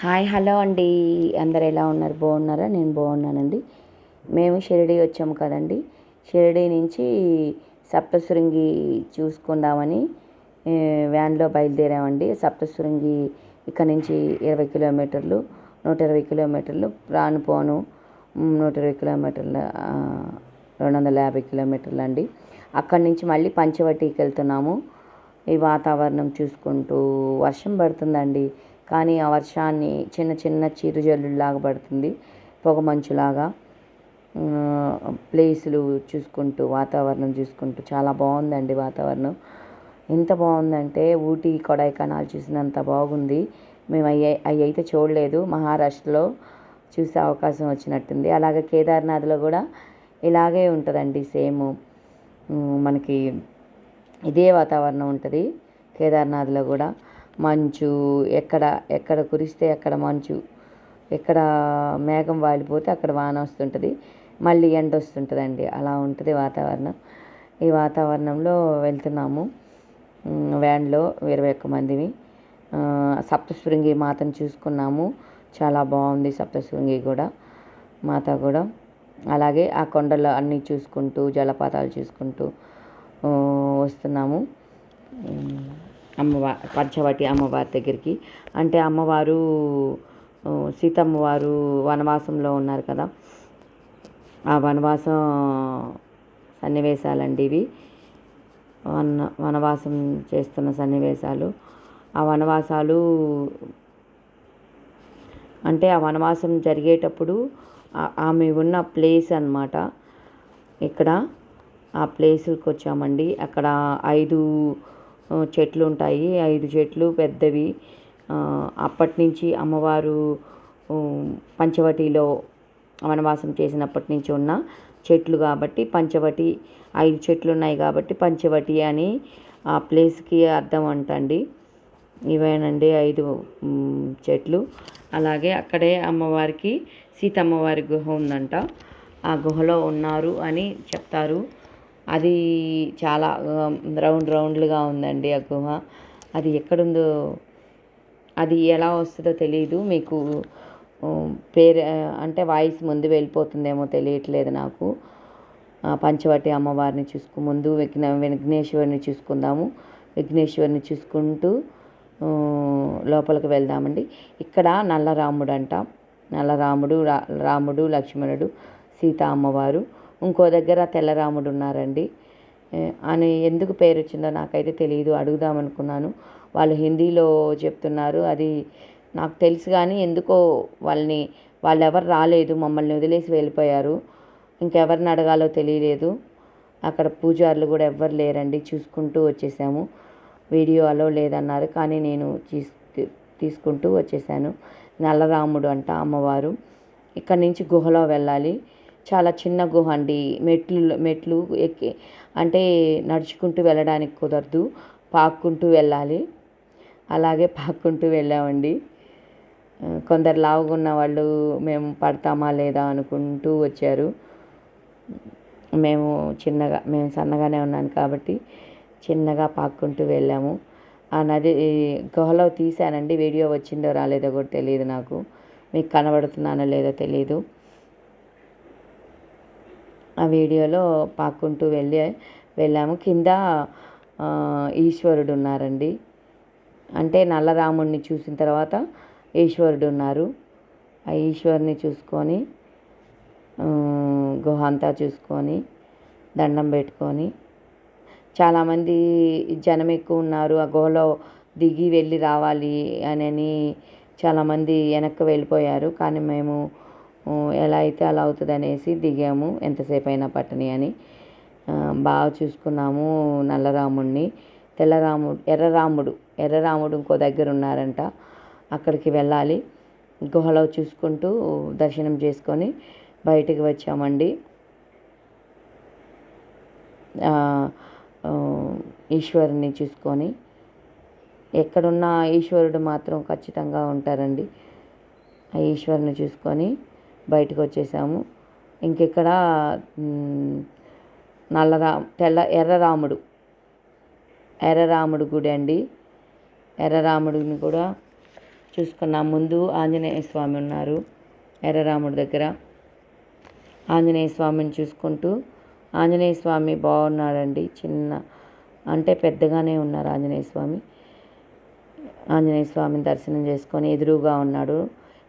Hi hello అండి. అందరు ఎలా ఉన్నారు? బాగున్నారా? నేను బాగున్నానండి. మేము షిరిడి వచ్చాము కదండి. షిరిడి నుంచి సప్తశృంగి చూసుకుందామని వ్యాన్లో బయలుదేరామండి. సప్తశృంగి ఇక్కడ నుంచి ఇరవై కిలోమీటర్లు నూట ఇరవై కిలోమీటర్లు రాను పోను నూట ఇరవై కిలోమీటర్ల రెండు వందల యాభై కిలోమీటర్లు అండి. అక్కడి నుంచి మళ్ళీ పంచవటికి వెళ్తున్నాము. ఈ వాతావరణం చూసుకుంటూ వర్షం పడుతుందండి. కానీ ఆ వర్షాన్ని చిన్న చిన్న చిరుజల్లులాగా పడుతుంది పొగ మంచులాగా. ప్లేసులు చూసుకుంటూ వాతావరణం చూసుకుంటూ చాలా బాగుందండి వాతావరణం. ఎంత బాగుందంటే ఊటీ కొడైకెనాల్ చూసినంత బాగుంది. మేము అయ్యి అవి అయితే చూడలేదు. మహారాష్ట్రలో చూసే అవకాశం వచ్చినట్టుంది. అలాగే కేదార్నాథ్లో కూడా ఇలాగే ఉంటుందండి సేమ్. మనకి ఇదే వాతావరణం ఉంటుంది కేదార్నాథ్లో కూడా. మంచు ఎక్కడ ఎక్కడ కురిస్తే అక్కడ మంచు ఎక్కడ మేఘం వాలిపోతే అక్కడ వాన వస్తుంటుంది మళ్ళీ ఎండ వస్తుంటుందండి. అలా ఉంటుంది వాతావరణం. ఈ వాతావరణంలో వెళ్తున్నాము వ్యాన్లో ఇరవై ఒక్క మందిని సప్తశృంగి మాతను చూసుకున్నాము. చాలా బాగుంది సప్తశృంగి కూడా మాత కూడా. అలాగే ఆ కొండలు అన్నీ చూసుకుంటూ జలపాతాలు చూసుకుంటూ వస్తున్నాము. అమ్మవారి పంచవటి అమ్మవారి దగ్గరికి. అంటే అమ్మవారు సీతమ్మవారు వనవాసంలో ఉన్నారు కదా. ఆ వనవాసం సన్నివేశాలండి ఇవి. వన వనవాసం చేస్తున్న సన్నివేశాలు. ఆ వనవాసాలు అంటే ఆ వనవాసం జరిగేటప్పుడు ఆ- ఆమె ఉన్న ప్లేస్ అన్నమాట. ఇక్కడ ఆ ప్లేస్కి వచ్చామండి అక్కడ ఐదు చెట్లు ఉంటాయి. ఐదు చెట్లు పెద్దవి. అప్పటి నుంచి అమ్మవారు పంచవటిలో వనవాసం చేసినప్పటి నుంచి ఉన్న చెట్లు కాబట్టి పంచవటి ఐదు చెట్లు ఉన్నాయి కాబట్టి పంచవటి అని ఆ ప్లేస్కి అర్థం అంటండి. ఇవేనండి ఐదు చెట్లు. అలాగే అక్కడే అమ్మవారికి సీతమ్మవారి గుహ ఉందంట. ఆ గుహలో ఉన్నారు అని చెప్తారు. అది చాలా రౌండ్ రౌండ్లుగా ఉందండి ఆ గుహ. అది ఎక్కడుందో అది ఎలా వస్తుందో తెలియదు మీకు పేరు అంటే వాయిస్ ముందు వెళ్ళిపోతుందేమో తెలియట్లేదు నాకు. పంచవటి అమ్మవారిని చూసుకు ముందు విఘ్న విఘ్నేశ్వరిని చూసుకుందాము. విఘ్నేశ్వరిని చూసుకుంటూ లోపలికి వెళ్దామండి. ఇక్కడ నల్లరాముడు అంట నల్లరాముడు రా రాముడు లక్ష్మణుడు సీత అమ్మవారు. ఇంకో దగ్గర తెల్లరాముడు ఉన్నారండి అని ఎందుకు పేరు వచ్చిందో నాకైతే తెలియదు అడుగుదామనుకున్నాను. వాళ్ళు హిందీలో చెప్తున్నారు అది నాకు తెలుసు కానీ ఎందుకో వాళ్ళని వాళ్ళు ఎవరు రాలేదు మమ్మల్ని వదిలేసి వెళ్ళిపోయారు. ఇంకెవరిని అడగాలో తెలియలేదు. అక్కడ పూజారులు కూడా ఎవ్వరు లేరండి చూసుకుంటూ వచ్చేసాము. వీడియో అలో లేదన్నారు కానీ నేను తీసు తీసుకుంటూ వచ్చేసాను. నల్లరాముడు అంట అమ్మవారు. ఇక్కడ నుంచి గుహలో వెళ్ళాలి. చాలా చిన్న గుహ అండి. మెట్లు మెట్లు ఎక్కి అంటే నడుచుకుంటూ వెళ్ళడానికి కుదరదు. పాక్కుంటూ వెళ్ళాలి. అలాగే పాక్కుంటూ వెళ్ళామండి. కొందరు లావుగా ఉన్న వాళ్ళు మేము పడతామా లేదా అనుకుంటూ వచ్చారు. మేము చిన్నగా మేము సన్నగానే ఉన్నాను కాబట్టి చిన్నగా పాక్కుంటూ వెళ్ళాము. ఆ నది గుహలో తీశానండి. వీడియో వచ్చిందో రాలేదో కూడా తెలియదు నాకు. మీకు కనబడుతున్నానో లేదో తెలియదు. ఆ వీడియోలో పాక్కుంటూ వెళ్ళి వెళ్ళాము. కింద ఈశ్వరుడు ఉన్నారండి అంటే నల్లరాముడిని చూసిన తర్వాత ఈశ్వరుడు ఉన్నారు ఆ ఈశ్వరుని చూసుకొని గుహ అంతా చూసుకొని దండం పెట్టుకొని చాలామంది జనం ఎక్కువ ఉన్నారు. ఆ గుహలో దిగి వెళ్ళి రావాలి అని చాలామంది వెనక్కి వెళ్ళిపోయారు. కానీ మేము ఎలా అయితే అలా అవుతుంది అనేసి దిగాము. ఎంతసేపు అయినా పట్టని అని. బాగా చూసుకున్నాము నల్లరాముడిని తెల్లరాముడు ఎర్రరాముడు ఎర్రరాముడు ఇంకో దగ్గర ఉన్నారంట అక్కడికి వెళ్ళాలి. గుహలో చూసుకుంటూ దర్శనం చేసుకొని బయటికి వచ్చామండి. ఈశ్వరుని చూసుకొని. ఎక్కడున్న ఈశ్వరుడు మాత్రం ఖచ్చితంగా ఉంటారండి. ఆ ఈశ్వరుని చూసుకొని బయటకు వచ్చేసాము ఇంకెక్కడ మ్, నల్లరా తెల్ల ఎర్రరాముడు. ఎర్రరాముడు గుడి అండి. ఎర్రరాముడిని కూడా చూసుకున్నాం. ముందు ఆంజనేయ స్వామి ఉన్నారు ఎర్రరాముడి దగ్గర. ఆంజనేయ స్వామిని చూసుకుంటూ ఆంజనేయ స్వామి బాగున్నాడండి. చిన్న అంటే పెద్దగానే ఉన్నారు ఆంజనేయ స్వామి. ఆంజనేయ స్వామిని దర్శనం చేసుకొని ఎదురుగా ఉన్నాడు.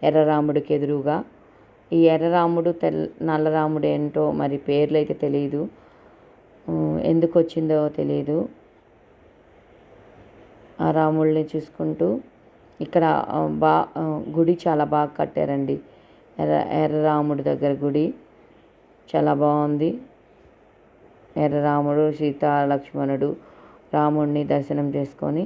ఎర్రరాముడికి ఎదురుగా ఈ ఎర్రరాముడు తెల్ నల్లరాముడు ఏంటో మరి పేర్లు అయితే తెలియదు ఎందుకు వచ్చిందో తెలియదు ఆ రాముడిని చూసుకుంటూ ఇక్కడ బా గుడి చాలా బాగా కట్టారండి. ఎర్ర ఎర్రరాముడి దగ్గర గుడి చాలా బాగుంది. ఎర్రరాముడు సీతా లక్ష్మణుడు రాముడిని దర్శనం చేసుకొని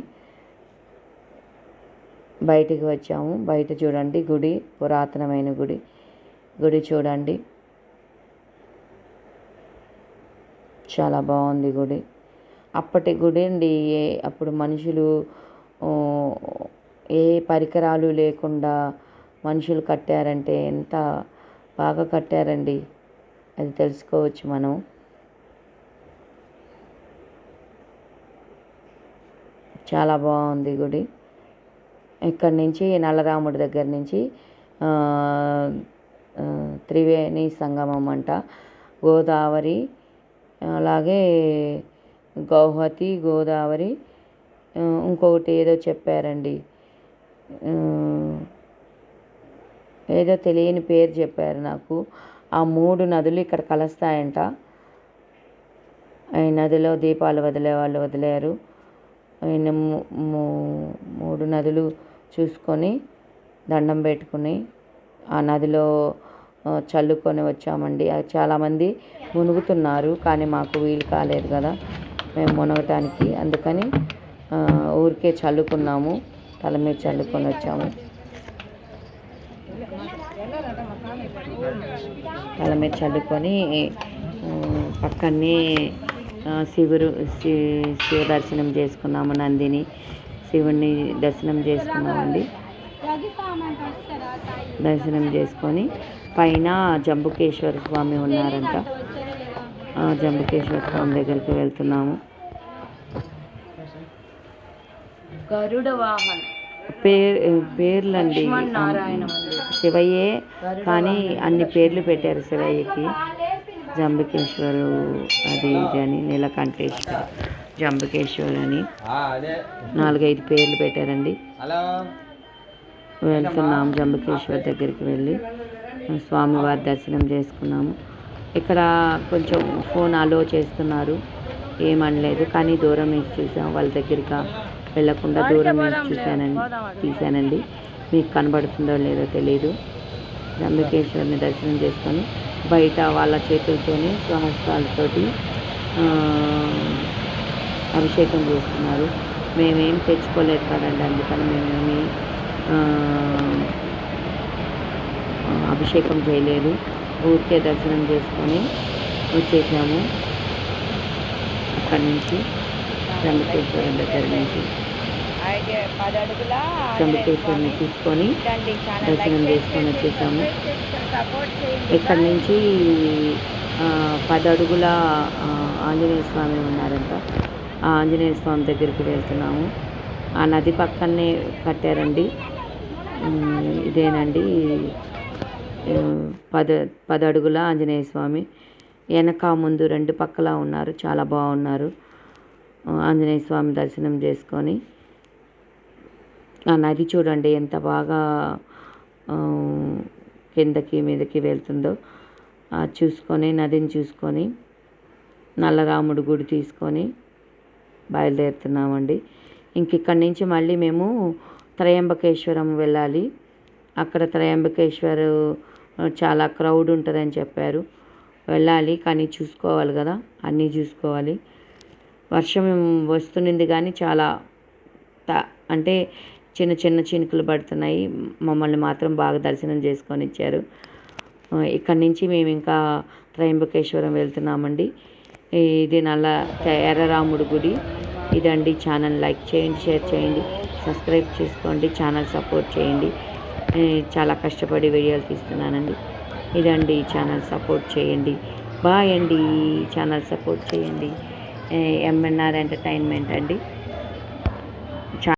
బయటికి వచ్చాము. బయట చూడండి గుడి పురాతనమైన గుడి. గుడి చూడండి. చాలా బాగుంది గుడి. అప్పటి గుడి అండి ఏ- అప్పుడు మనుషులు ఏ పరికరాలు లేకుండా మనుషులు కట్టారంటే ఎంత బాగా కట్టారండి. అది తెలుసుకోవచ్చు మనం. చాలా బాగుంది గుడి. ఇక్కడి నుంచి నల్లరాముడి దగ్గర నుంచి త్రివేణి సంగమం అంట. గోదావరి అలాగే గౌహతి గోదావరి ఇంకొకటి ఏదో చెప్పారండి. ఏదో తెలియని పేరు చెప్పారు నాకు. ఆ మూడు నదులు ఇక్కడ కలుస్తాయంట. ఈ నదిలో దీపాలు వదిలే వాళ్ళు వదిలేరు. ఆయన మూ- మూడు నదులు చూసుకొని దండం పెట్టుకుని ఆ నదిలో చల్లుకొని వచ్చామండి. అది చాలామంది మునుగుతున్నారు కానీ మాకు వీలు కాలేదు కదా. మేము మునగటానికి. అందుకని ఊరికే చల్లుకున్నాము తల మీద చల్లుకొని వచ్చాము. తల మీద చల్లుకొని పక్కనే శివుడు శివ దర్శనం చేసుకున్నాము నందిని. శివుడిని దర్శనం చేసుకున్నామండి. దర్శనం చేసుకొని పైన జంబుకేశ్వర స్వామి ఉన్నారంట. ఆ జంబుకేశ్వర స్వామి దగ్గరికి వెళ్తున్నాము. గరుడ వాహన్. పేరు పేర్లండి. శివయ్యే కానీ అన్ని పేర్లు పెట్టారు శివయ్యకి. జంబుకేశ్వరు అది ఇది అని నీలకంఠేశ్వర జంబుకేశ్వర్ అని. నాలుగైదు పేర్లు పెట్టారండి. వెళ్తున్నాము జంబకేశ్వర్ దగ్గరికి వెళ్ళి. స్వామివారి దర్శనం చేసుకున్నాము. ఇక్కడ కొంచెం ఫోన్ అలో చేస్తున్నారు. ఏమనలేదు కానీ దూరం వేసి చూసాం. వాళ్ళ దగ్గరికి వెళ్ళకుండా దూరం వేసి చూశానండి తీశానండి. మీకు కనబడుతుందో లేదో తెలియదు జంబకేశ్వరిని దర్శనం చేసుకొని బయట వాళ్ళ చేతులతోని స్వహస్తాలతోటి అభిషేకం చేస్తున్నారు. మేమేం తెచ్చుకోలేదు కదండి అందుకని మేమేమి అభిషేకం చేయలేదు. ఊరికే దర్శనం చేసుకొని వచ్చేసాము. అక్కడి నుంచి చంద్రకేశ్వరం దగ్గర నుంచి. చంద్రకేశ్వరిని తీసుకొని దర్శనం చేసుకొని వచ్చేసాము. ఇక్కడి నుంచి పది అడుగుల ఆంజనేయ స్వామి ఉన్నారంట. ఆ ఆంజనేయ స్వామి దగ్గరికి వెళ్తున్నాము. ఆ నది పక్కనే కట్టారండి. ఇదేనండి. పద పదడుగుల అడుగుల ఆంజనేయ స్వామి. వెనక ముందు రెండు పక్కల ఉన్నారు. చాలా బాగున్నారు. ఆంజనేయ స్వామి దర్శనం చేసుకొని. ఆ నది చూడండి ఎంత బాగా కిందకి మీదకి వెళ్తుందో. చూసుకొని నదిని చూసుకొని నల్లరాముడు గుడి తీసుకొని బయలుదేరుతున్నామండి. ఇంక ఇక్కడి నుంచి మళ్ళీ మేము త్రయంబకేశ్వరం వెళ్ళాలి. అక్కడ త్రయంబకేశ్వరు చాలా క్రౌడ్ ఉంటుందని చెప్పారు. వెళ్ళాలి కానీ చూసుకోవాలి కదా అన్నీ చూసుకోవాలి. వర్షం వస్తున్నది కానీ చాలా త అంటే చిన్న చిన్న చినుకులు పడుతున్నాయి. మమ్మల్ని మాత్రం బాగా దర్శనం చేసుకొని ఇచ్చారు ఇక్కడి నుంచి మేము ఇంకా త్రయంబకేశ్వరం వెళ్తున్నామండి. ఇది నల్ల ఎర్రరాముడు గుడి. ఇదండి ఛానల్. లైక్ చేయండి షేర్ చేయండి సబ్స్క్రైబ్ చేసుకోండి ఛానల్ సపోర్ట్ చేయండి. చాలా కష్టపడి వీడియోలు తీస్తున్నానండి. ఇదండి ఛానల్ సపోర్ట్ చేయండి. బాయ్ అండి. ఛానల్ సపోర్ట్ చేయండి. ఎంఎన్ఆర్ ఎంటర్టైన్మెంట్ అండి.